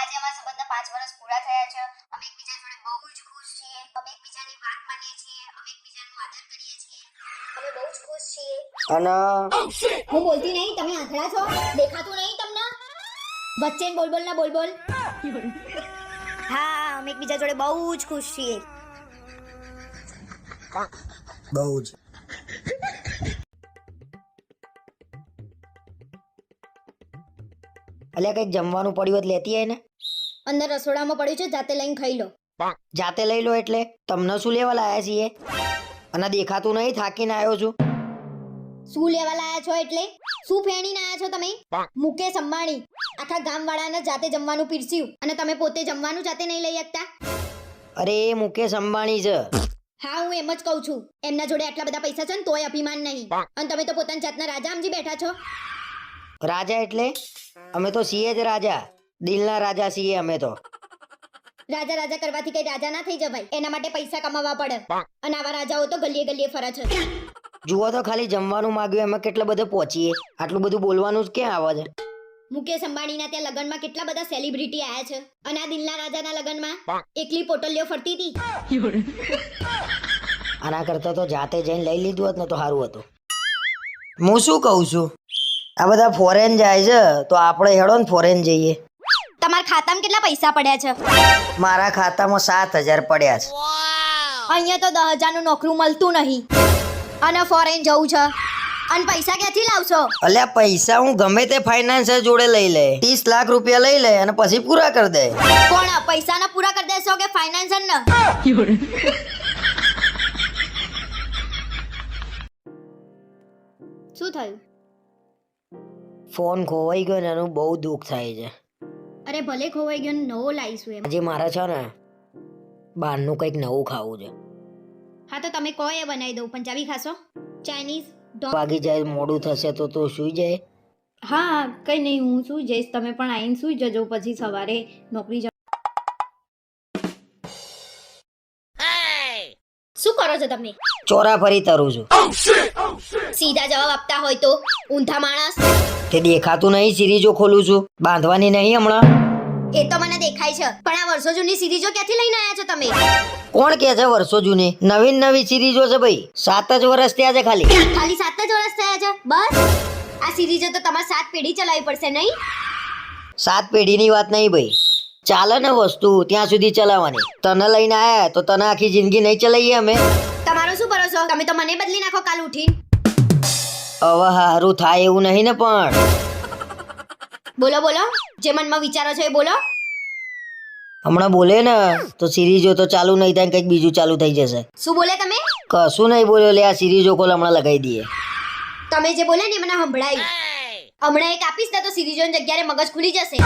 આજે અમારા સંબંધના પાંચ વર્ષ પૂરા થયા છે. અમે એકબીજા જોડે બહુ જ ખુશ છીએ. અમે એકબીજાની વાત માનીએ છીએ. અમે એકબીજાનું આદર કરીએ છીએ. અમે બહુ જ ખુશ છીએ. અને હું બોલતી નહીં? તમે આંધળા છો? દેખાતું નહીં તમને? વચ્ચે બોલ બોલ ના બોલ બોલ હા અમે એકબીજા જોડે બહુ જ ખુશ છીએ. બહુ જ. અલ્યા કંઈક જમવાનું પડ્યું હોત લેતી આય ને. અંદર રસોડામાં પડ્યું છે જાતે લઈને ખાઈ લો. જાતે લઈ લો એટલે તમને શું લેવા લાયા છીએ? અને દેખાતું નહીં થાકીને આવ્યો છું. શું લેવા લાયા છો એટલે? શું ફેણીને આયા છો તમે? મુકેશ અંબાણી આખા ગામવાળાને જાતે જમવાનું પીરસ્યું અને તમે પોતે જમવાનું જાતે નહીં લઈ શકતા? અરે એ મુકેશ અંબાણી છે. હા હું એમ જ કહું છું. એમના જોડે આટલા બધા પૈસા છે ને તોય અભિમાન નહીં. અને તમે તો પોતાની જાતના રાજા સમજી બેઠા છો. રાજા એટલે? અમે તો છીએ જ રાજા. દિલના રાજા છીએ અમે તો. રાજા રાજા કરવાથી કઈ રાજા ના થઈ જવાય એના માટે પૈસા કમાવા પડે. અને આવા રાજાઓ તો ગલીએ ગલીએ ફરે છે જુઓ તો ખાલી જમવાનું માગ્યું એમાં કેટલા બધે પહોંચીએ. આટલું બધું બોલવાનું જ ક્યાં આવે છે? મુકેશ અંબાણીના ત્યાં લગ્નમાં કેટલા બધા સેલિબ્રિટી આયા છે. અને આ દિલના રાજાના લગ્નમાં એકલી પોટલીઓ ફરતી હતી? આના કરતા તો જાતે જઈને લઈ લીધું હોત ને તો સારું હતું. હું શું કહું છું? આ બધા ફોરેન જાય છે તો આપણે હેડો ને ફોરેન જઈએ. તમારા ખાતામાં કેટલા પૈસા પડ્યા છે? મારા ખાતામાં સાત હજાર પડ્યા છે. અહીંયા તો દસ હજારનું નોકરું મળતું નહીં. અને ફોરેન જવું છે. અને પૈસા ક્યાંથી લાવશો? અલ્યા પૈસા હું ગમે તે ફાઇનાન્સર જોડે લઈ લે. ત્રીસ લાખ રૂપિયા લઈ લે અને પછી પૂરા કરી દે. કોણ પૈસાના પૂરા કરી દેશો કે ફાઇનાન્સર ને? શું થયું? ફોન ખોવાઈ ગયો ને એનું બહુ દુઃખ થાય છે. અરે ભલે ખોવાઈ ગયો ને નવો લાવીશું એમ. આજે મારે છે ને બહારનું કંઈક નવું ખાવું છે. હા તો તમે કહો એ બનાવી દઉં પંજાબી ખાશો? ચાઇનીઝ વાગી જાય મોડું થશે તો તું સુઈ જાય. હા કંઈ નહીં હું સુઈ જઈશ. તમે પણ આવીને સુઈ જજો પછી સવારે નોકરી જાઓ. શું કરો છો તમે? ચોરા ફરી તરું છું સીધા જવાબ આપતા હોય તો ઊંધા માણસ. તે દેખાતું નહીં સિરીજો ખોલું છું. બાંધવાની નહીં હમણાં. એ તો મને દેખાય છે પણ આ વર્ષો જૂની સિરીઝો ક્યાંથી લઈને આવ્યા છો તમે? કોણ કે છે વર્ષો જૂની? નવીન નવી સિરીજો છે ભાઈ. સાત જ વર્ષ થયા છે ખાલી. ખાલી સાત જ વર્ષ થયા છે? બસ? આ સિરીઝો તો તમારે સાત પેઢી ચલાવી પડશે નહીં? સાત પેઢીની વાત નહીં ભાઈ. ચાલે ને વસ્તુ ત્યાં સુધી ચલાવવાની. તને લઈને આયા તો તને આખી જિંદગી નહીં ચલાવીએ અમે. તમારો શું ભરોસો? તમે તો મને બદલી નાખો કાલ ઉઠીને. હવે હારું થાય એવું નહીં ને પણ. બોલો બોલો. જે મનમાં વિચારો છો એ બોલો. હમણાં બોલે ને તો સિરીજો તો ચાલુ નહીં થાય કંઈક બીજું ચાલુ થઈ જશે. શું બોલે તમે? કશું નહીં બોલ્યો લે આ સિરીજો કોલ હમણાં લગાવી દઈએ. તમે જે બોલે ને એ મને સંભળાયું. હમણાં એક આપીશ ને તો સિરીઝોની જગ્યાએ મગજ ખુલી જશે.